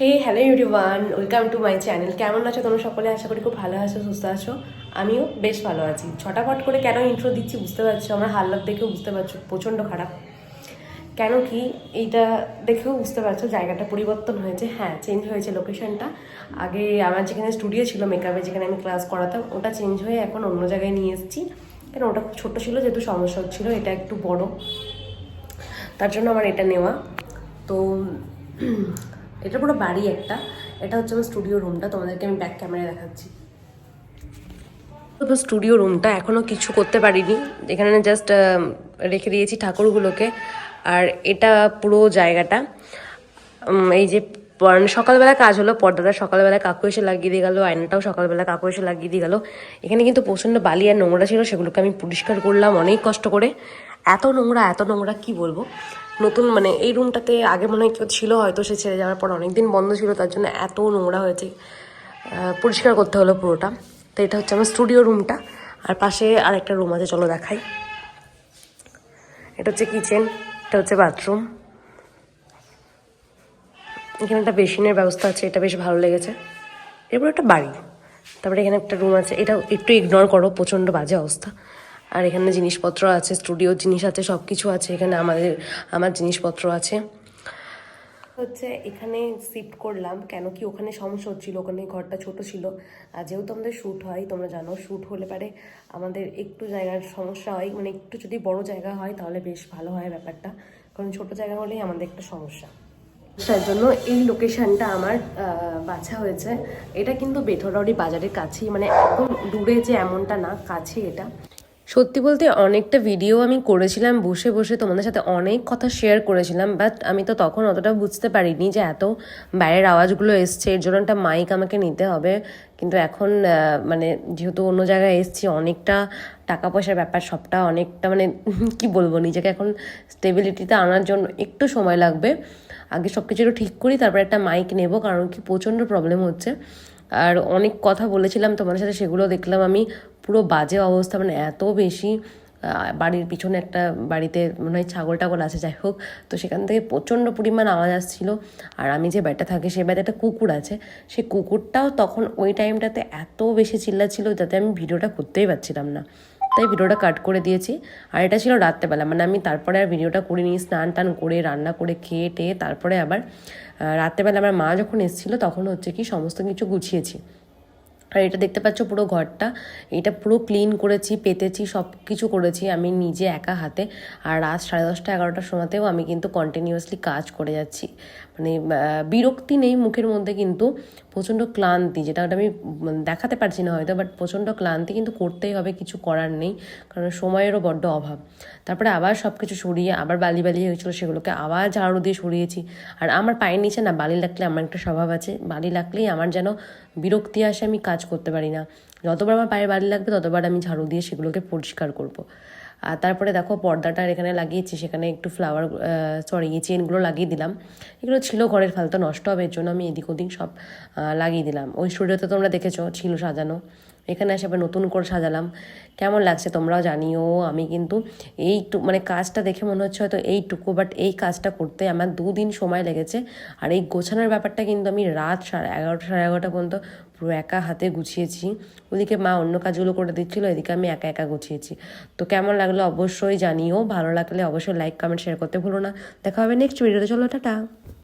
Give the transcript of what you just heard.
Hey hello everyone welcome to my channel কেমন আছো তোমরা সকলে? আশা করি খুব ভালো আছো, সুস্থ আছো। আমিও বেশ ভালো আছি। ছটাফট করে কেন ইন্ট্রো দিচ্ছি বুঝতে পারছ? আমার হাল্লাত দেখেও বুঝতে পারছ, প্রচণ্ড খারাপ। কেন কি এইটা দেখেও বুঝতে পারছ, জায়গাটা পরিবর্তন হয়েছে। হ্যাঁ চেঞ্জ হয়েছে লোকেশনটা আগে আমার যেখানে স্টুডিও ছিল মেকআপে যেখানে আমি ক্লাস করাতাম, ওটা চেঞ্জ হয়ে এখন অন্য জায়গায় নিয়ে এসেছি। কেন ওটা খুব ছোটো ছিল, যেহেতু সমস্যা হচ্ছিল, এটা একটু বড়। তার জন্য আমার এটা নেওয়া। তো এটা পুরো বাড়ি একটা। এটা হচ্ছে আমার স্টুডিও রুমটা তোমাদেরকে আমি ব্যাক ক্যামেরায় দেখাচ্ছি। তো স্টুডিও রুমটা এখনও কিছু করতে পারিনি। এখানে জাস্ট রেখে দিয়েছি ঠাকুরগুলোকে। আর এটা পুরো জায়গাটা। এই যে সকালবেলা কাজ হলো, পর্দাটা সকালবেলা কাকু এসে লাগিয়ে দিয়ে গেলো, আয়নাটাও সকালবেলা কাকু এসে লাগিয়ে দিয়ে গেলো। এখানে কিন্তু প্রচণ্ড বালি আর নোংরা ছিল, সেগুলোকে আমি পরিষ্কার করলাম অনেক কষ্ট করে। এত নোংরা এত নোংরা, কি বলব? নতুন মানে এই রুমটাতে আগে মনে হয় কেউ ছিল হয়তো, সে ছেড়ে যাওয়ার পর অনেক দিন বন্ধ ছিল, তার জন্য এত নোংরা হয়েছে। পরিষ্কার করতে হলো পুরোটা। তো এটা হচ্ছে আমার স্টুডিও রুমটা আর পাশে আর একটা রুম আছে, চলো দেখাই। এটা হচ্ছে কিচেন এটা হচ্ছে বাথরুম এখানে একটা বেসিনের ব্যবস্থা আছে, এটা বেশ ভালো লেগেছে। এরপর একটা বাড়ি। তারপরে এখানে একটা রুম আছে এটা একটু ইগনোর করো, প্রচণ্ড বাজে অবস্থা। আর এখানে জিনিসপত্র আছে, স্টুডিওর জিনিস আছে সব কিছু আছে এখানে, আমাদের, আমার জিনিসপত্র আছে। হচ্ছে এখানে শিফট করলাম, কেন কি ওখানে সমস্যা হচ্ছিল, ওখানে ঘরটা ছোট ছিল। আর যেহেতু আমাদের শ্যুট হয়, তোমরা জানো শ্যুট হলে পারে আমাদের একটু জায়গার সমস্যা হয় মানে একটু যদি বড় জায়গা হয় তাহলে বেশ ভালো হয় ব্যাপারটা। কারণ ছোট জায়গা হলেই আমাদের একটা সমস্যা। তার জন্য এই লোকেশানটা আমার বাছা হয়েছে। এটা কিন্তু বেথরডি বাজারের কাছেই মানে একদম দূরে যে এমনটা না কাছে এটা। সত্যি বলতে অনেকটা ভিডিও আমি করেছিলাম, বসে বসে তোমাদের সাথে অনেক কথা শেয়ার করেছিলাম বাট আমি তো তখন অতটা বুঝতে পারিনি যে এত বাইরের আওয়াজগুলো এসছে, এর জন্য একটা মাইক আমাকে নিতে হবে। কিন্তু এখন মানে যেহেতু অন্য জায়গায় এসছি, অনেকটা টাকা পয়সার ব্যাপার, সবটা অনেকটা মানে কি বলব, নিজেকে এখন স্টেবিলিটিতে আনার জন্য একটু সময় লাগবে। আগে সব কিছু ঠিক করি, তারপর একটা মাইক নেব, কারণ কি প্রচণ্ড প্রবলেম হচ্ছে। আর অনেক কথা বলেছিলাম তোমার সাথে, সেগুলো দেখলাম। আমি পুরো বাজে অবস্থা মানে এত বেশি বাড়ির পিছনে একটা বাড়িতে মনে হয় ছাগল টাগল আছে, যাই হোক। তো সেখান থেকে প্রচণ্ড পরিমাণ আওয়াজ আসছিল। আর আমি যে বাড়িটা থাকি, সে ব্যাটে একটা কুকুর আছে। সেই কুকুরটাও তখন ওই টাইমটাতে এত বেশি চিল্লাচ্ছিল যাতে আমি ভিডিওটা করতেই পারছিলাম না। তাই ভিডিওটা কাট করে দিয়েছি। আর এটা ছিল রাত্রেবেলা মানে আমি তারপরে আর ভিডিওটা করিনি, স্নান টান করে, রান্না করে খেয়ে টেয়ে তারপরে আবার রাত্রেবেলা আমার মা যখন এসেছিল তখন হচ্ছে কি সমস্ত কিছু গুছিয়েছি। আর এটা দেখতে পাচ্ছ পুরো ঘরটা, এটা পুরো ক্লিন করেছি, পেতেছি সব কিছু করেছি আমি নিজে একা হাতে। আর রাত সাড়ে দশটা এগারোটার সময়তেও আমি কিন্তু কন্টিনিউয়াসলি কাজ করে যাচ্ছি। মানে বিরক্তি নেই মুখের মধ্যে কিন্তু প্রচণ্ড ক্লান্তি, যেটা আমি দেখাতে পারছি না হয়তো বাট প্রচণ্ড ক্লান্তি কিন্তু করতেই হবে, কিছু করার নেই, কারণ সময়েরও বড্ড অভাব। তারপরে আবার সব কিছু সরিয়ে, আবার বালি বালি হয়েছিল, সেগুলোকে আবার ঝাড়ু দিয়ে সরিয়েছি। আর আমার পায়ের নিচে না, বালি লাগলে আমার একটা স্বভাব আছে, বালি লাগলেই আমার যেন বিরক্তি আসে, আমি কাজ করতে পারি না। যতবার আমার পায়ে বালি লাগবে, ততবার আমি ঝাড়ু দিয়ে সেগুলোকে পরিষ্কার করব। আর তারপরে দেখো পর্দাটার এখানে লাগিয়েছি, সেখানে একটু ফ্লাওয়ার সরি চেনগুলো লাগিয়ে দিলাম। এগুলো ছিল ঘরের ফালতু, নষ্ট হবে, এর জন্য আমি এদিক ওদিক সব লাগিয়ে দিলাম। ওই স্টুডিওতে তোমরা দেখেছ, ছিল সাজানো। এখানে এসে আবার নতুন করে সাজালাম। কেমন লাগছে তোমরাও জানিও। আমি কিন্তু এইটু মানে কাজটা দেখে মনে হচ্ছে হয়তো এইটুকু বাট এই কাজটা করতে আমার দুদিন সময় লেগেছে। আর এই গোছানোর ব্যাপারটা কিন্তু আমি রাত সাড়ে এগারোটা সাড়ে এগারোটা পর্যন্ত পুরো একা হাতে গুছিয়েছি। ওদিকে মা অন্য কাজগুলো করে দিচ্ছিল, এদিকে আমি একা একা গুছিয়েছি। তো কেমন লাগল অবশ্যই জানিও। ভালো লাগলে অবশ্যই লাইক কমেন্ট শেয়ার করতে ভুলো না। দেখা হবে নেক্সট ভিডিওতে চলো, টাটা।